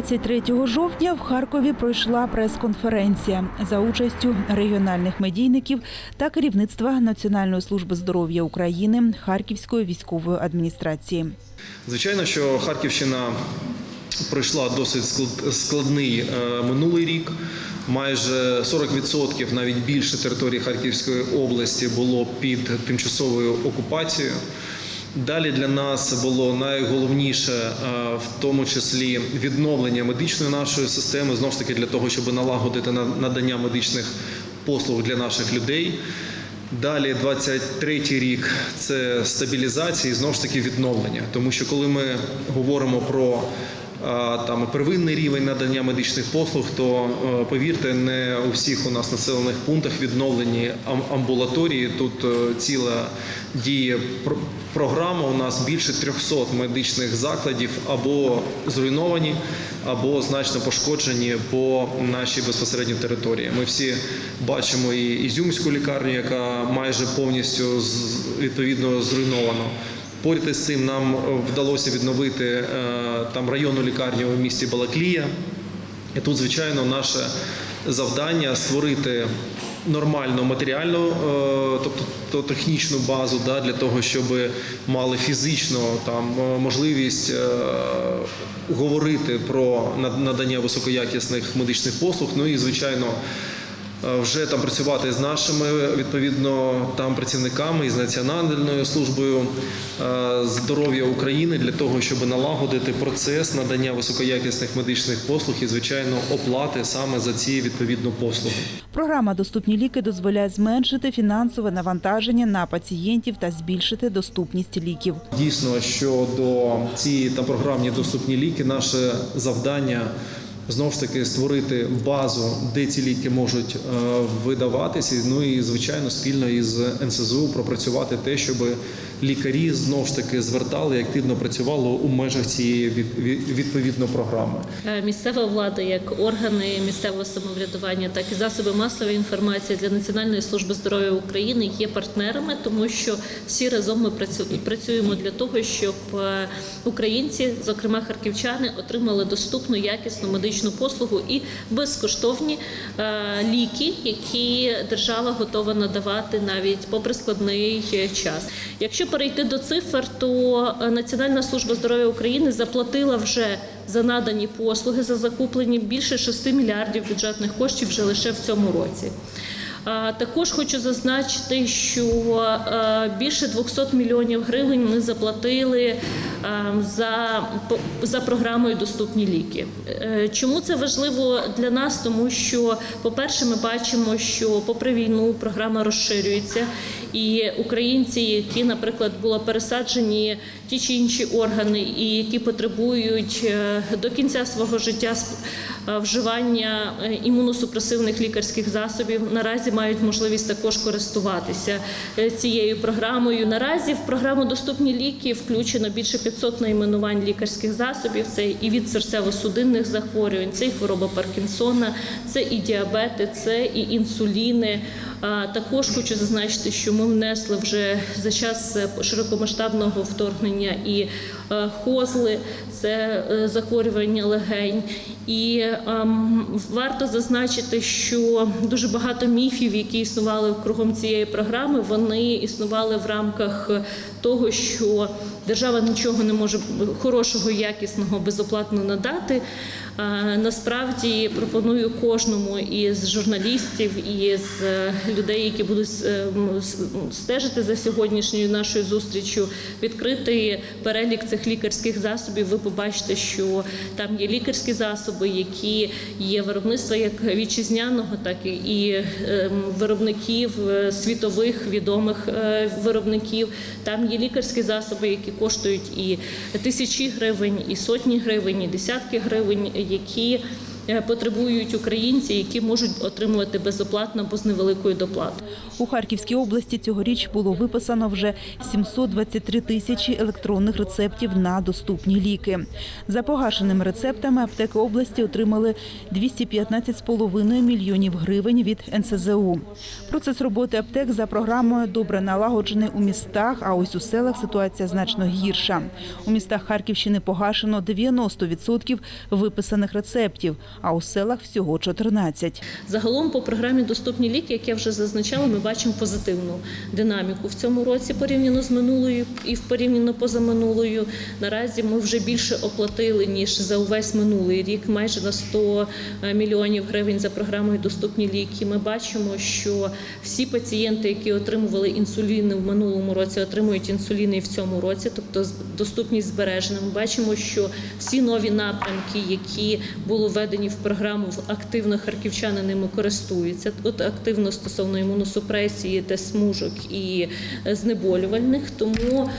23 жовтня в Харкові пройшла прес-конференція за участю регіональних медійників та керівництва Національної служби здоров'я України Харківської військової адміністрації. Звичайно, що Харківщина пройшла досить складний е, минулий рік. Майже 40%, навіть більше території Харківської області було під тимчасовою окупацією. Далі для нас було найголовніше, е, в тому числі відновлення медичної нашої системи, знову ж таки для того, щоб налагодити на- надання медичних послуг для наших людей. Далі 23-й рік це стабілізація і знову ж таки відновлення. Тому що коли ми говоримо про там первинний рівень надання медичних послуг, то е, повірте, не у всіх у нас населених пунктах відновлені амбулаторії. Тут е, ціла діє програма. У нас більше 300 медичних закладів або зруйновані, або значно пошкоджені по нашій безпосередньо території. Ми всі бачимо і Ізюмську лікарню, яка майже повністю відповідно зруйнована. Поряд із цим нам вдалося відновити е, там районну лікарню у місті Балаклія. І тут, звичайно, наше завдання створити нормальну матеріальну, е, тобто технічну базу да, для того, щоб мали фізично там е, можливість говорити про надання високоякісних медичних послуг. Ну і звичайно. Е, Вже там працювати з нашими відповідно там працівниками і з Національною службою е, здоров'я України для того, щоб налагодити процес надання високоякісних медичних послуг і звичайно оплати саме за ці відповідно послуги. Програма Доступні ліки дозволяє зменшити фінансове навантаження на пацієнтів та збільшити доступність ліків. Дійсно, що до цієї та програмні доступні ліки наше завдання знову ж таки створити базу, де ці ліки можуть е, видаватися. Ну і звичайно, спільно із НСЗУ пропрацювати те, щоб лікарі знову ж таки звертали і активно працювали у межах цієї від- від- відповідно програми. Е, Місцева влада, як органи місцевого самоврядування, так і засоби масової інформації для Національної служби здоров'я України є партнерами, тому що всі разом ми працю- працюємо для того, щоб е, українці, зокрема харківчани, отримали доступну якісну медичну послугу і безкоштовні е, ліки, які держава готова надавати навіть попри складний е, час. Якщо перейти до цифр, то е, Національна служба здоров'я України заплатила вже за надані послуги за закуплені більше 6 мільярдів бюджетних коштів вже лише в цьому році. Також хочу зазначити, що е, більше 200 мільйонів гривень ми заплатили е, за, за програмою Доступні ліки. Е, Чому це важливо для нас? Тому що, по-перше, ми бачимо, що попри війну програма розширюється, і українці, які, наприклад, були пересаджені ті чи інші органи, і які потребують е, до кінця свого життя е, вживання е, імуносупресивних лікарських засобів, наразі мають можливість також користуватися цією програмою. Наразі в програму доступні ліки включено більше 500 найменувань лікарських засобів. Це і від серцево-судинних захворювань, це і хвороба Паркінсона, це і діабети, це і інсуліни. Також хочу зазначити, що ми внесли вже за час е, широкомасштабного вторгнення і е, хозли, це е, захворювання легень. І ем, варто зазначити, що дуже багато міфів, які існували кругом цієї програми, вони існували в рамках того, що держава нічого не може хорошого, якісного, безоплатно надати. Насправді пропоную кожному із журналістів і з е, людей, які будуть е, стежити за сьогоднішньою нашою зустрічю, відкрити перелік цих лікарських засобів. Ви побачите, що там є лікарські засоби, які є виробництва як вітчизняного, так і- ем, виробників е, світових відомих е, виробників. Там є лікарські засоби, які коштують і тисячі гривень, і сотні гривень, і десятки гривень, які потребують українці, які можуть отримувати безоплатно або з невеликою доплатою. У Харківській області цьогоріч було виписано вже 723 тисячі електронних рецептів на доступні ліки. За погашеними рецептами аптеки області отримали 215,5 мільйонів гривень від НСЗУ. Процес роботи аптек за програмою добре налагоджений у містах, а ось у селах ситуація значно гірша. У містах Харківщини погашено 90% виписаних рецептів, а у селах всього 14%. Загалом по програмі Доступні ліки, як я вже зазначала, ми бачимо позитивну динаміку в цьому році порівняно з минулою і порівняно позаминулою. Наразі ми вже більше оплатили ніж за увесь минулий рік, майже на 100 мільйонів гривень за програмою Доступні ліки. Ми бачимо, що всі пацієнти, які отримували інсуліни в минулому році, отримують інсуліни і в цьому році, тобто доступність збережена. Ми бачимо, що всі нові напрямки, які були введені в програму, активно харківчани ними користуються. От активно стосовно імуносупресії та смужок і е, знеболювальних. Тому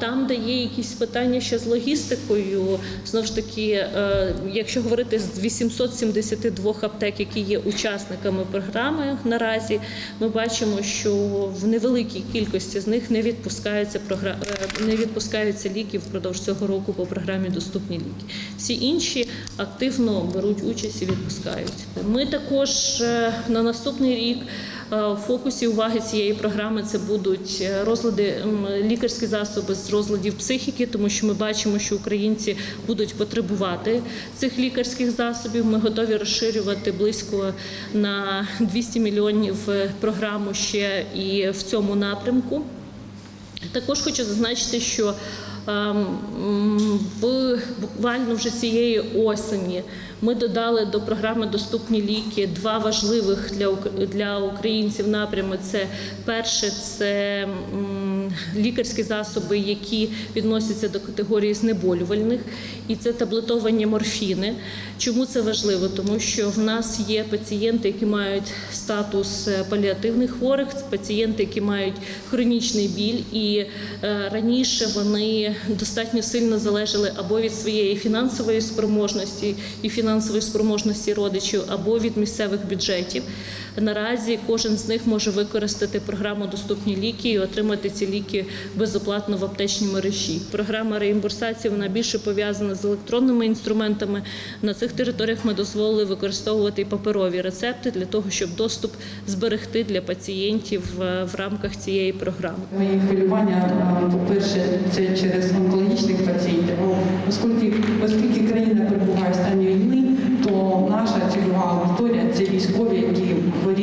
там, де є якісь питання ще з логістикою, знову ж таки, е, якщо говорити з 872 аптек, які є учасниками програми наразі, ми бачимо, що в невеликій кількості з них не відпускаються е, не відпускаються ліки впродовж цього року по програмі Доступні ліки. Всі інші активно беруть участь і відпускають. Ми також е, на наступний рік. е, В фокусі уваги цієї програми це будуть е, розлади лікарські засоби з розладів психіки, тому що ми бачимо, що українці будуть потребувати цих лікарських засобів. Ми готові розширювати близько на 200 мільйонів програму ще і в цьому напрямку. Також хочу зазначити, що в буквально вже цієї осені ми додали до програми Доступні ліки два важливих для ук- для українців напрями. Це перше це лікарські засоби, які відносяться до категорії знеболювальних, і це таблетовані морфіни. Чому це важливо? Тому що в нас є пацієнти, які мають статус е, паліативних хворих, пацієнти, які мають хронічний біль, і е, раніше вони достатньо сильно залежали або від своєї фінансової спроможності і фінансової спроможності родичів, або від місцевих бюджетів. Наразі кожен з них може використати програму Доступні ліки і отримати ці ліки безоплатно в аптечній мережі. Програма реімбурсації вона більше пов'язана з електронними інструментами. На цих територіях ми дозволили використовувати і паперові рецепти для того, щоб доступ зберегти для пацієнтів е, в рамках цієї програми. Мої хвилювання, е, по-перше, це через онкологічних пацієнтів. Оскільки, оскільки країна перебуває в стані війни, то наша цільова аудиторія це військові,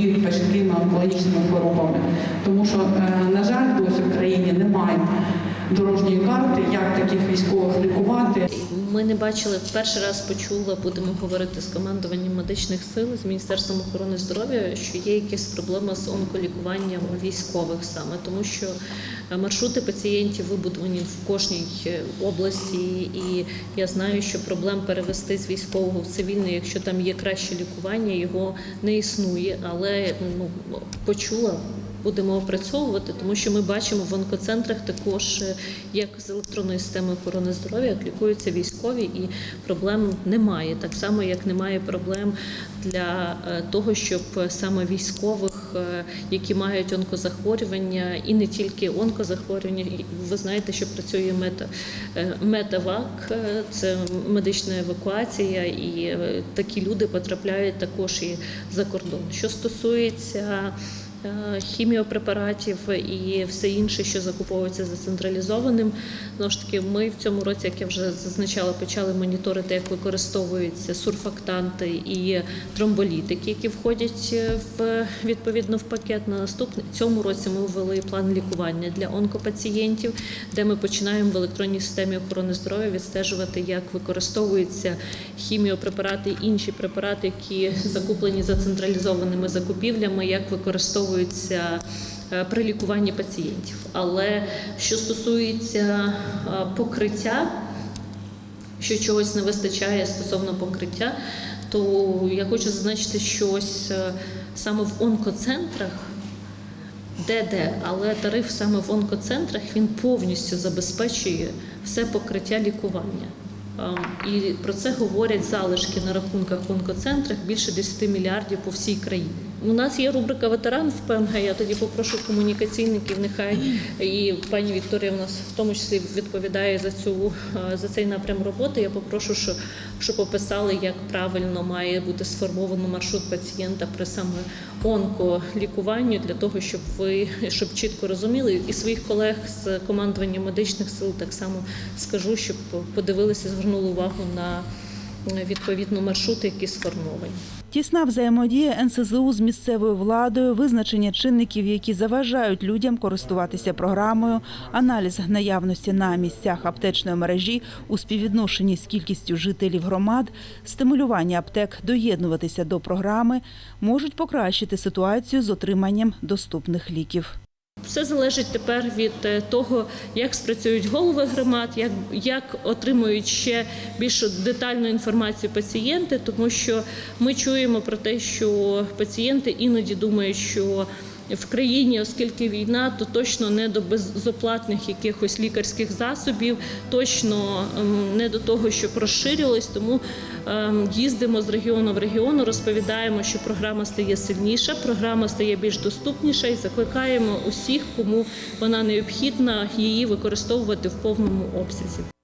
хворіють важкими онкологічними хворобами. Тому що, е, на жаль, досі в країні немає дорожньої карти, як таких військових лікувати. Ми не бачили перший раз почула, будемо говорити з командуванням медичних сил з міністерством охорони здоров'я, що є якась проблема з онколікуванням військових саме, тому що е, маршрути пацієнтів вибудовані в кожній е, області, і я знаю, що проблем перевести з військового в цивільне, якщо там є краще лікування, його не існує. Але ну почула. Будемо опрацьовувати, тому що ми бачимо в онкоцентрах також, е, як з електронної системи охорони здоров'я, як лікуються військові, і проблем немає. Так само, як немає проблем для е, того, щоб саме військових, е, які мають онкозахворювання, і не тільки онкозахворювання. Ви знаєте, що працює мета метавак, це медична евакуація, і такі люди потрапляють також і за кордон. Що стосується хіміопрепаратів і все інше, що закуповується за централізованим. Знову ж таки, ми в цьому році, як я вже зазначала, почали моніторити, як використовуються сурфактанти і тромболітики, які входять е, в відповідно в пакет. На наступний цьому році ми ввели план лікування для онкопацієнтів, де ми починаємо в електронній системі охорони здоров'я відстежувати, як використовуються хіміопрепарати інші препарати, які закуплені за централізованими закупівлями, як використовуються е, при лікуванні пацієнтів. Але що стосується е, покриття, що чогось не вистачає стосовно покриття, то я хочу зазначити, що ось е, саме в онкоцентрах, де-де, але тариф саме в онкоцентрах він повністю забезпечує все покриття лікування. Ем, І про це говорять залишки на рахунках онкоцентрах більше 10 мільярдів по всій країні. У нас є рубрика ветеран в ПМГ. Я тоді попрошу комунікаційників. Нехай і пані Вікторія у нас в тому числі відповідає за цю е, за цей напрям роботи. Я попрошу, що, щоб описали, як правильно має бути сформовано маршрут пацієнта при саме онколікуванню, для того, щоб ви щоб чітко розуміли, і своїх колег з командування медичних сил так само скажу, щоб подивилися, звернули увагу на відповідно маршрути, які сформовані. Тісна взаємодія НСЗУ з місцевою владою, визначення чинників, які заважають людям користуватися програмою, аналіз наявності на місцях аптечної мережі у співвідношенні з кількістю жителів громад, стимулювання аптек доєднуватися до програми можуть покращити ситуацію з отриманням доступних ліків. Все залежить тепер від е, того, як спрацюють голови громад, як, як отримують ще більш детальну інформацію пацієнти, тому що ми чуємо про те, що пацієнти іноді думають, що в країні, оскільки війна, то точно не до безоплатних якихось лікарських засобів, точно ем, не до того, щоб розширювалось. Тому ем, їздимо з регіону в регіон, розповідаємо, що програма стає сильніша, програма стає більш доступніша і закликаємо усіх, кому вона необхідна, її використовувати в повному обсязі.